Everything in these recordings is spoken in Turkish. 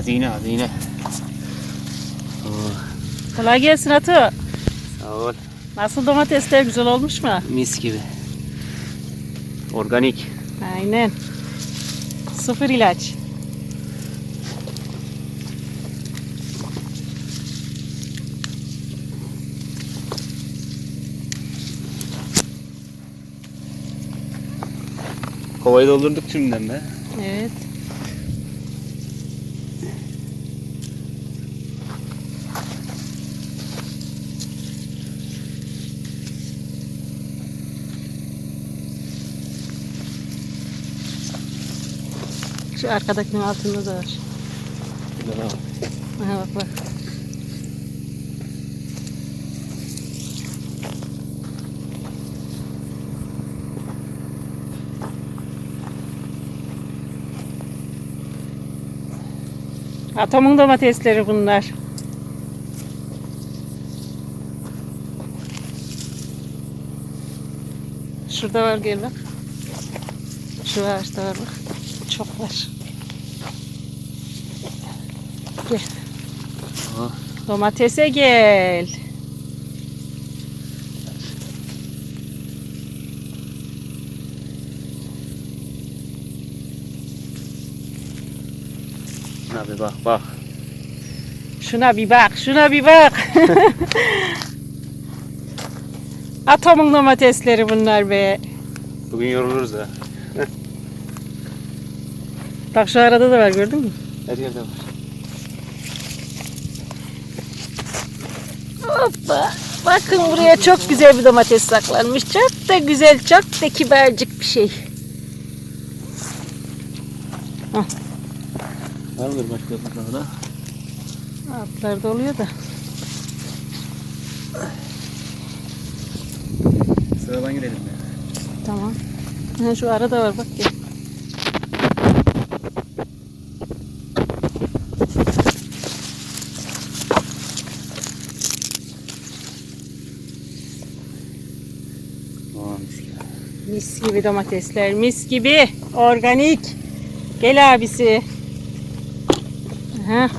Hazine hazine. Oo, Kolay gelsin Atı. sağ ol. Nasıl domatesler güzel olmuş mu? Mis gibi. Organik. Aynen. Sıfır ilaç. Kovayı doldurduk şimdiden be. Evet. Şu arkadakinin altında da var. Aha bak bak. Atomun domatesleri bunlar. Şurada var gel bak. Şu ağaçta var bak. Çok var. Gel. Aha. Domatese gel. Abi bak bak. Şuna bir bak, şuna bir bak. Atomun domatesleri bunlar be. Bugün yoruluruz ha. Bak şu arada da var gördün mü? Her yerde var. Hoppa. Bakın buraya çok güzel bir domates saklanmış. Çok da güzel, çok da kibarcık bir şey. Vardır başka bir da. Altlarda oluyor da. Sıradan girelim ya. Tamam. Ha, şu arada var bak gel. Mis gibi. Mis gibi domatesler, mis gibi. Organik. Gel abisi. Aha.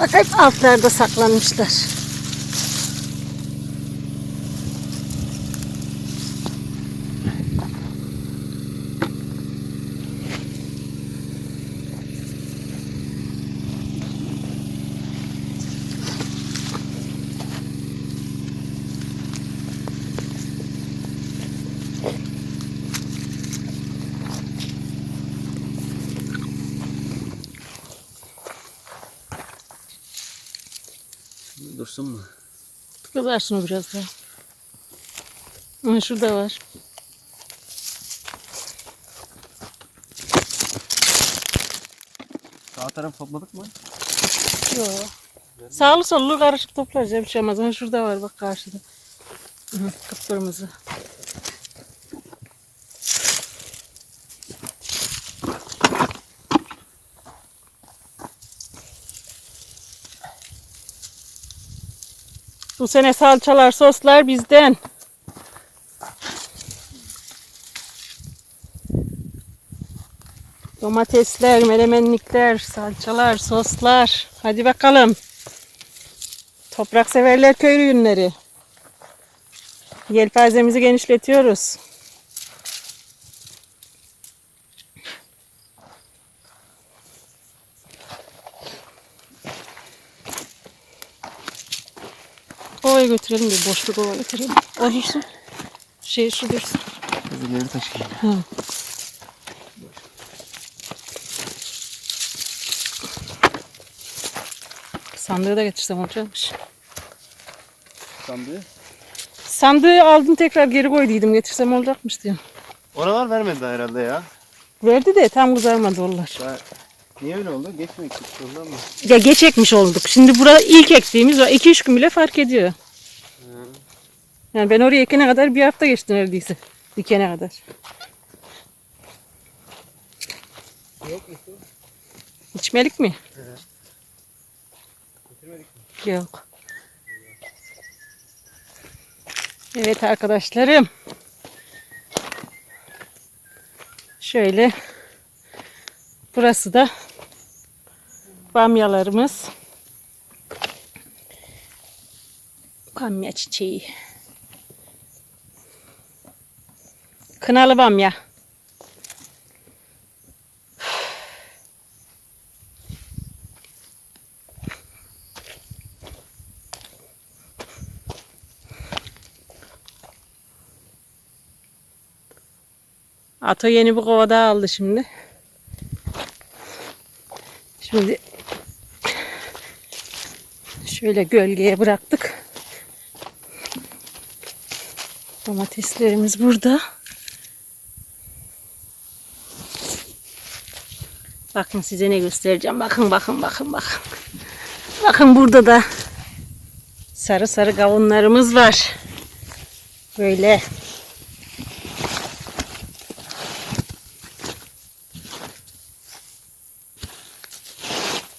Bak hep altlarda saklanmışlar. Dursun mu? Kızar şunu biraz daha. Ha, şurada var. Sağ taraf topladık mı? Yok. Sağlı sollu karışık şey olmaz. Ha, şurada var bak karşıda. Kıpkırmızı. Bu sene salçalar, soslar bizden. Domatesler, melemenlikler, salçalar, soslar. Hadi bakalım. Toprak severler köy ürünleri. Yelpazemizi genişletiyoruz. Götürelim bir boşluk kova götürelim. O dursun. Şey şu dursun. Hazırları taşıyayım. Hı. Sandığı da getirsem olacakmış. Sandığı. Sandığı aldım tekrar geri koyduydum. Getirsem olacakmış diyorum. Oralar vermedi daha herhalde ya. Verdi de tam kızarmadı onlar. Daha... Niye öyle oldu? Geç mi ektik ondan mı? Ya geç ekmiş olduk. Şimdi burada ilk ektiğimiz var. 2-3 gün bile fark ediyor. Yani ben oraya ekene kadar bir hafta geçti neredeyse. Dikene kadar. Yok mu? İçmelik mi? Getirmedik Yok. Evet arkadaşlarım. Şöyle burası da bamyalarımız. Bamya çiçeği. Kınalı bamya. Ato yeni bir kova daha aldı şimdi. Şimdi şöyle gölgeye bıraktık. Domateslerimiz burada. Bakın size ne göstereceğim. Bakın bakın bakın bakın. Bakın burada da sarı sarı kavunlarımız var. Böyle.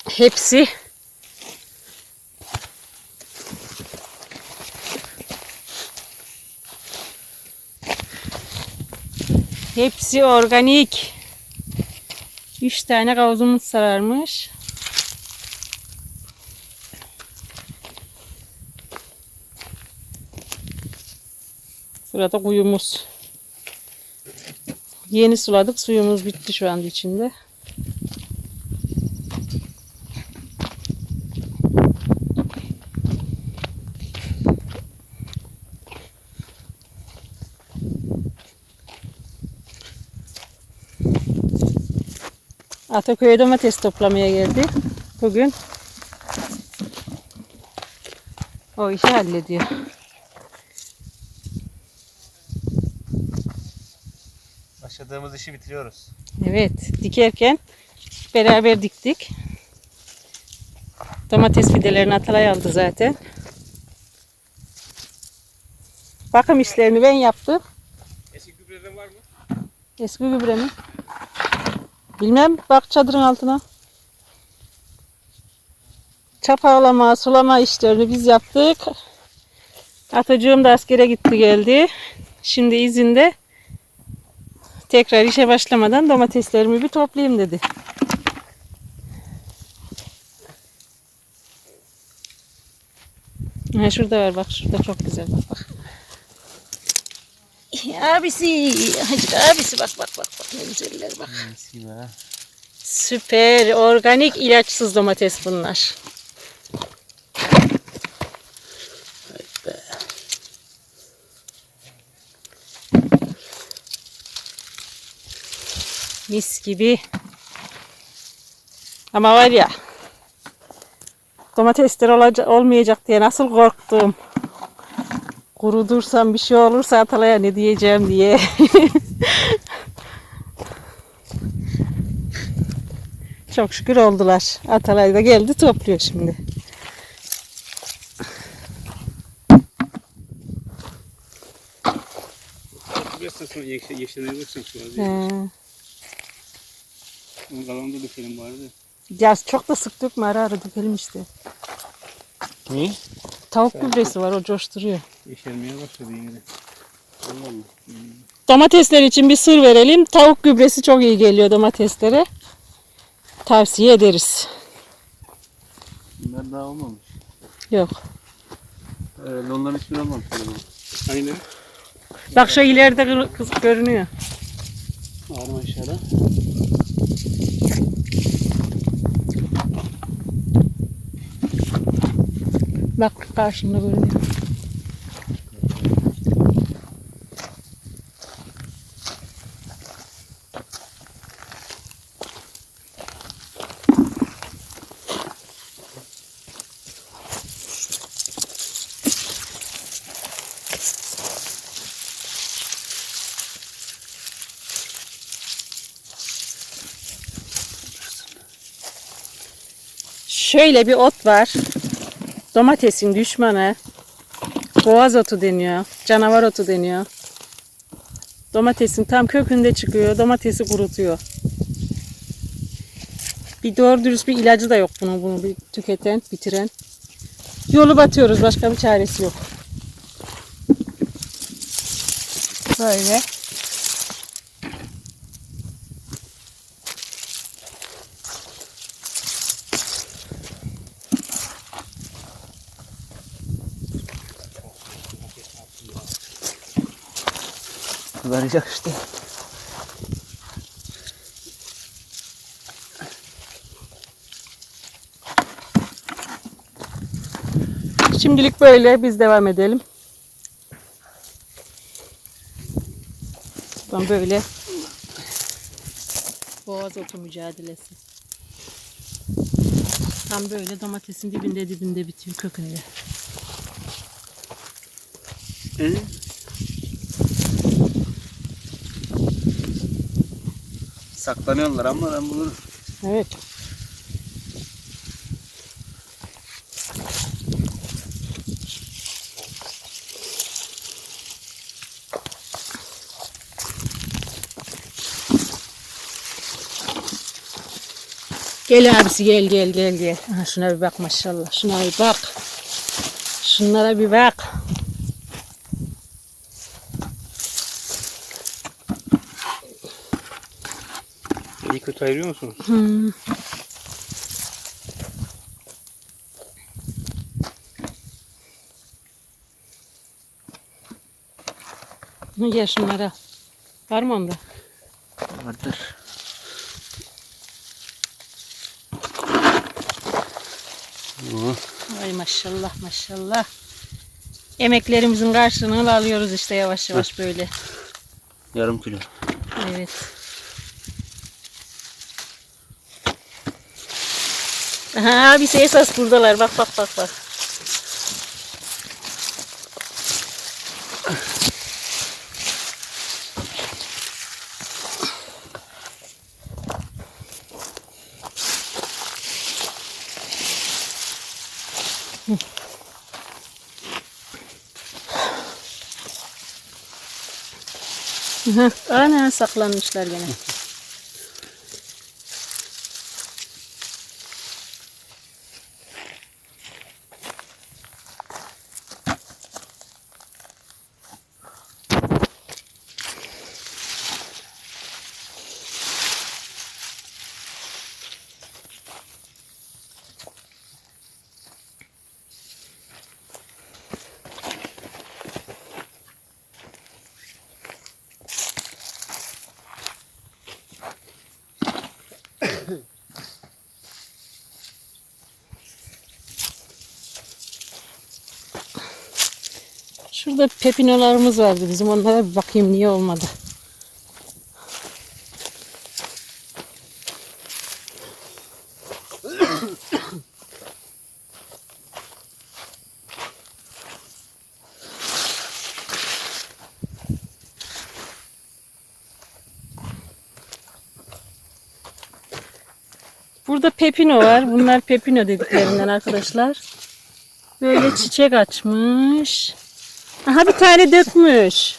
Hepsi Hepsi organik. Üç tane kavuzumuz sararmış. Sırada kuyumuz. Yeni suladık. Suyumuz bitti şu anda içinde. Ataköy'e domates toplamaya geldi. Bugün o işi hallediyor. Başladığımız işi bitiriyoruz. Evet, dikerken beraber diktik. Domates fidelerini Atalay aldı zaten. Bakım işlerini ben yaptım. Eski gübreden var mı? Eski gübre mi? Bilmem. Bak çadırın altına. Çapalama, sulama işlerini biz yaptık. Atacığım da askere gitti geldi. Şimdi izinde. Tekrar işe başlamadan domateslerimi bir toplayayım dedi. Ha şurada var bak şurada çok güzel bak bak. Abisi, hacık abisi bak bak bak bak ne güzeller bak. Süper organik ilaçsız domates bunlar. Mis gibi. Ama var ya domatesler olacak, olmayacak diye nasıl korktum. Kurudursam bir şey olursa Atalay'a ne diyeceğim diye. Çok şükür oldular. Atalay da geldi topluyor şimdi. Yeşil. He. Onun kalanını da dökelim bari de. Ya çok da sık dökme ara ara dökelim işte. Niye? Tavuk gübresi var o coşturuyor. Yeşermeye başladı. Allah mı? Domatesler için bir sır verelim. Tavuk gübresi çok iyi geliyor domateslere. Tavsiye ederiz. Bunlar daha olmamış. Yok. Evet, onların hiçbiri olmamış. Aynen. Bak şu ileride kız görünüyor. Ağrım aşağıda. Bak karşımda görünüyor. Şöyle bir ot var. Domatesin düşmanı. Boğaz otu deniyor. Canavar otu deniyor. Domatesin tam kökünde çıkıyor. Domatesi kurutuyor. Bir doğru dürüst bir ilacı da yok bunun bunu bir tüketen, bitiren. Yolu batıyoruz. Başka bir çaresi yok. Böyle. Varacak işte. Şimdilik böyle biz devam edelim. Tam böyle boğaz otu mücadelesi. Tam böyle domatesin dibinde dibinde bitiyor kökünde. Hı? Saklanıyorlar ama ben bulurum. Evet. Gel abisi gel gel gel gel. Aha, şuna bir bak maşallah. Şuna bir bak. Şunlara bir bak. Kötü ayırıyor musun? Hmm. Gel şunlara. Var mı onda? Vardır. Oh, Ay maşallah maşallah. Emeklerimizin karşılığını alıyoruz işte yavaş yavaş böyle. yarım kilo. Evet. Aha abisi esas buradalar. Bak bak bak bak. Aha, Ana saklanmışlar gene. Şurada pepinolarımız vardı bizim. Onlara bir bakayım niye olmadı. Burada pepino var. Bunlar pepino dediklerinden arkadaşlar. Böyle çiçek açmış. Aha bir tane dökmüş.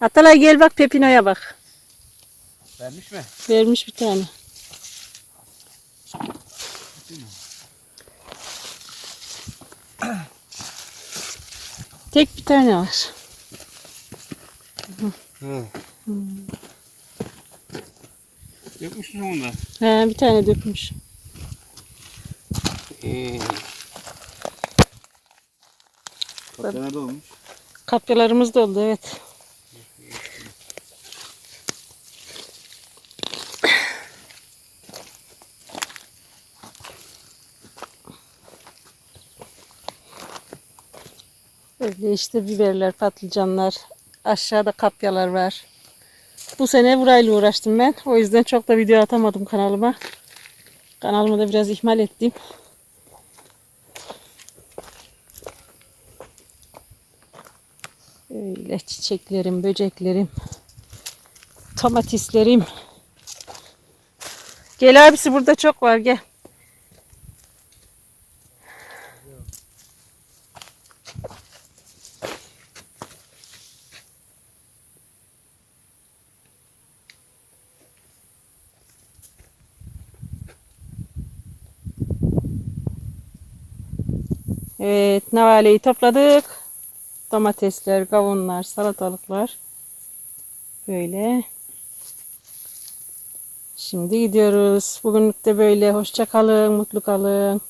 Atalay gel bak pepinoya bak. Vermiş mi? Vermiş bir tane. Tek bir tane var. Yapmış mı sonunda? He, bir tane dökmüş. Ee, Patlanar da olmuş. Kapyalarımız doldu evet. Öyle işte biberler, patlıcanlar, aşağıda kapyalar var. Bu sene burayla uğraştım ben. O yüzden çok da video atamadım kanalıma. Kanalımı da biraz ihmal ettim. Öyle çiçeklerim, böceklerim, domateslerim. Gel abisi burada çok var gel. Evet, navaleyi topladık. Domatesler, kavunlar, salatalıklar. Böyle. Şimdi gidiyoruz. Bugünlük de böyle. Hoşça kalın, mutlu kalın.